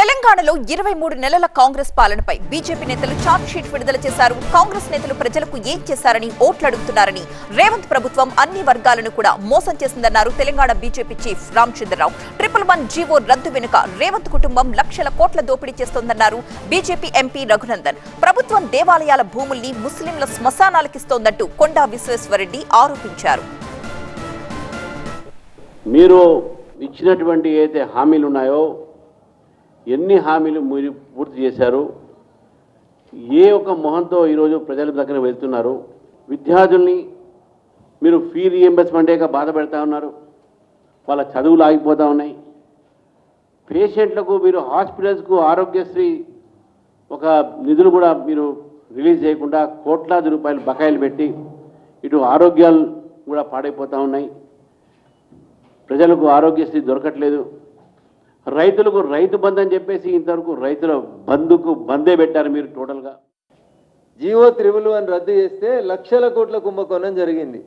తెలంగాణలో ఇరవై మూడు నెలల కాంగ్రెస్ పాలనపై బీజేపీ నేతలు చార్ట్ షీట్ విడుదల చేశారు. కాంగ్రెస్ నేతలు ప్రజలకు ఏం చేశారని ఓట్లు అడుగుతున్నారని రేవంత్ ప్రభుత్వం అన్ని వర్గాలను కూడా మోసం చేసిందన్నారు Telangana BJP chief Ramachandra Rao. Triple one GO రద్దు వెనుక రేవంత్ కుటుంబం లక్షల కోట్ల దోపిడీ చేస్తోందన్నారు బీజేపీ ఎంపీ రఘునందన్. ప్రభుత్వం దేవాలయాల భూముల్ని ముస్లింల శ్మశానాలకిస్తోందంటూ కొండా విశ్వేశ్వరరెడ్డి ఆరోపించారు. మీరు ఇచ్చినటువంటి ఏదైతే హామీలు ఉన్నాయో ఎన్ని హామీలు మీరు పూర్తి చేశారు? ఏ ఒక మొహంతో ఈరోజు ప్రజల దగ్గర వెళ్తున్నారు? విద్యార్థుల్ని మీరు ఫీ రీఎంబర్స్మెంటేగా బాధ పెడతా ఉన్నారు? వాళ్ళ చదువులు ఆగిపోతూ ఉన్నాయి? పేషెంట్లకు మీరు హాస్పిటల్స్కు ఆరోగ్యశ్రీ ఒక నిధులు కూడా మీరు రిలీజ్ చేయకుండా కోట్లాది రూపాయలు బకాయిలు పెట్టి ఇటు ఆరోగ్యాలు కూడా పాడైపోతూ ఉన్నాయి. ప్రజలకు ఆరోగ్యశ్రీ దొరకట్లేదు. రైతులకు రైతు బంద్ అని చెప్పేసి ఇంతవరకు రైతుల బంధుకు బందే పెట్టారు మీరు టోటల్గా. జీవో త్రిబుల్ అని రద్దు చేస్తే లక్షల కోట్ల కుంభకోణం జరిగింది.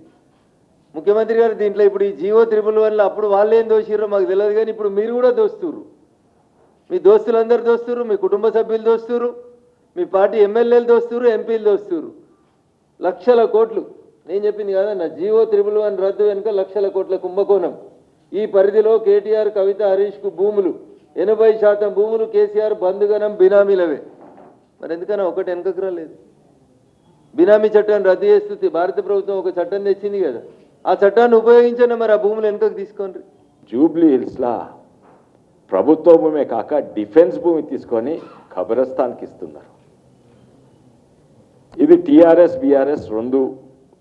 ముఖ్యమంత్రి గారు దీంట్లో ఇప్పుడు ఈ జీవో త్రిబుల్ వల్ల అప్పుడు వాళ్ళు ఏం దోషిర్రో మాకు తెలియదు కానీ ఇప్పుడు మీరు కూడా దోస్తురు మీ దోస్తులందరూ దోస్తురు మీ కుటుంబ సభ్యులు దోస్తురు మీ పార్టీ ఎమ్మెల్యేలు దోస్తురు ఎంపీలు దోస్తురు లక్షల కోట్లు. నేను చెప్పింది కదా నా జీవో త్రిబుల్ వన్ రద్దు వెనుక లక్షల కోట్ల కుంభకోణం. ఈ పరిధిలో కేటీఆర్ కవిత హరీష్కు భూములు. ఎనభై శాతం భూములు కేసీఆర్ బంధుగనం బినామీలవే. మరి ఎందుకన్నా ఒకటి వెనకకు రాలేదు బినామీ చట్టాన్ని రద్దు చేస్తుంది. భారత ప్రభుత్వం ఒక చట్టం తెచ్చింది కదా. ఆ చట్టాన్ని ఉపయోగించండి మరి ఆ భూములు వెనుకకు తీసుకోండి. జూబ్లీ హిల్స్లా ప్రభుత్వ భూమే కాక డిఫెన్స్ భూమి తీసుకొని ఖబరస్థాన్కి ఇస్తున్నారు. ఇది టీఆర్ఎస్ బీఆర్ఎస్ రెండు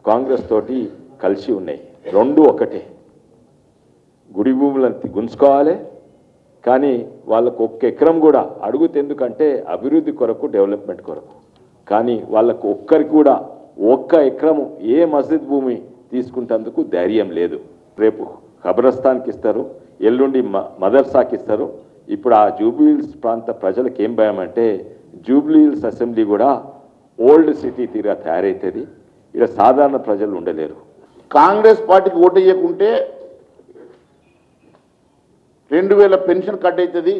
కాంగ్రెస్ తోటి కలిసి ఉన్నాయి. రెండు ఒకటే. గుడి భూములను గుంజుకోవాలి. కానీ వాళ్ళకు ఒక్క ఎకరం కూడా అడుగుతే ఎందుకంటే అభివృద్ధి కొరకు డెవలప్మెంట్ కొరకు. కానీ వాళ్ళకు ఒక్కరికి కూడా ఒక్క ఎకరము ఏ మస్జిద్ భూమి తీసుకుంటేందుకు ధైర్యం లేదు. రేపు ఖబరస్థాన్కి ఇస్తారు ఎల్లుండి మ- మదర్సాకి ఇస్తారు. ఇప్పుడు ఆ జూబ్లీహిల్స్ ప్రాంత ప్రజలకు ఏం భయం అంటే జూబ్లీహిల్స్ అసెంబ్లీ కూడా ఓల్డ్ సిటీ తీరా తయారవుతుంది ఇక్కడ సాధారణ ప్రజలు ఉండలేరు. కాంగ్రెస్ పార్టీకి ఓటు వేయకుంటే రెండు వేల పెన్షన్ కట్ అవుతుంది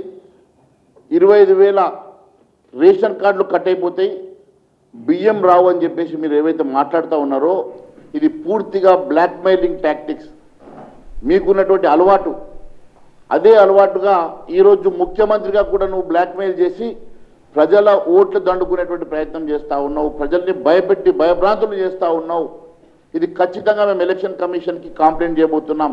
ఇరవై ఐదు వేల రేషన్ కార్డులు కట్ అయిపోతాయి. బియ్యం రావు అని చెప్పేసి మీరు ఏవైతే మాట్లాడుతూ ఉన్నారో ఇది పూర్తిగా బ్లాక్మెయిలింగ్ టాక్టిక్స్ మీకున్నటువంటి అలవాటు. అదే అలవాటుగా ఈరోజు ముఖ్యమంత్రిగా కూడా నువ్వు బ్లాక్మెయిల్ చేసి ప్రజల ఓట్లు దండుకునేటువంటి ప్రయత్నం చేస్తూ ఉన్నావు. ప్రజల్ని భయపెట్టి భయభ్రాంతులు చేస్తూ ఉన్నావు. ఇది ఖచ్చితంగా మేము ఎలక్షన్ కమిషన్కి కంప్లైంట్ చేయబోతున్నాం.